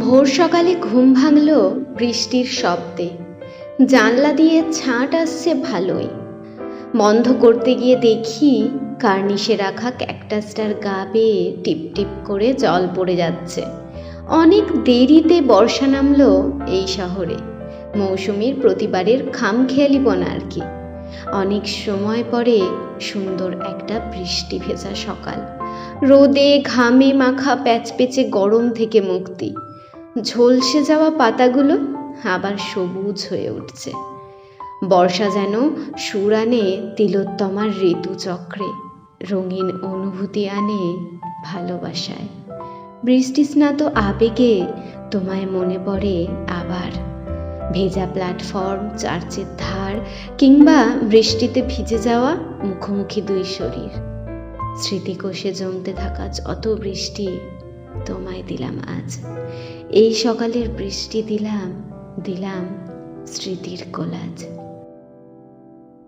ভোর সকালে ঘুম ভাঙল বৃষ্টির শব্দে। জানলা দিয়ে ছাঁট আসছে ভালোই। বন্ধ করতে গিয়ে দেখি কার্নিশে রাখা ক্যাকটাসটার গা বেয়ে টিপ টিপ করে জল পড়ে যাচ্ছে। অনেক দেরিতে বর্ষা নামল এই শহরে। মৌসুমীর প্রতিবারের খাম খামখেয়ালিপনা আর কি। অনেক সময় পরে সুন্দর একটা বৃষ্টি ভেজা সকাল। রোদে ঘামে মাখা প্যাচপেচে গরম থেকে মুক্তি। ঝলসে যাওয়া পাতাগুলো আবার সবুজ হয়ে উঠছে। বর্ষা যেন সুর আনে তিলোত্তমার ঋতুচক্রে রঙিন অনুভূতি আনে ভালোবাসায়। বৃষ্টি স্নাত আবেগে তোমায় মনে পড়ে আবার। ভেজা প্ল্যাটফর্ম, চার্চের ধার কিংবা বৃষ্টিতে ভিজে যাওয়া মুখোমুখি দুই শরীর। স্মৃতিকোষে জমতে থাকা যত বৃষ্টি তোমায় দিলাম আজ। এই সকালের বৃষ্টি দিলাম দিলাম স্মৃতির কোলাজ।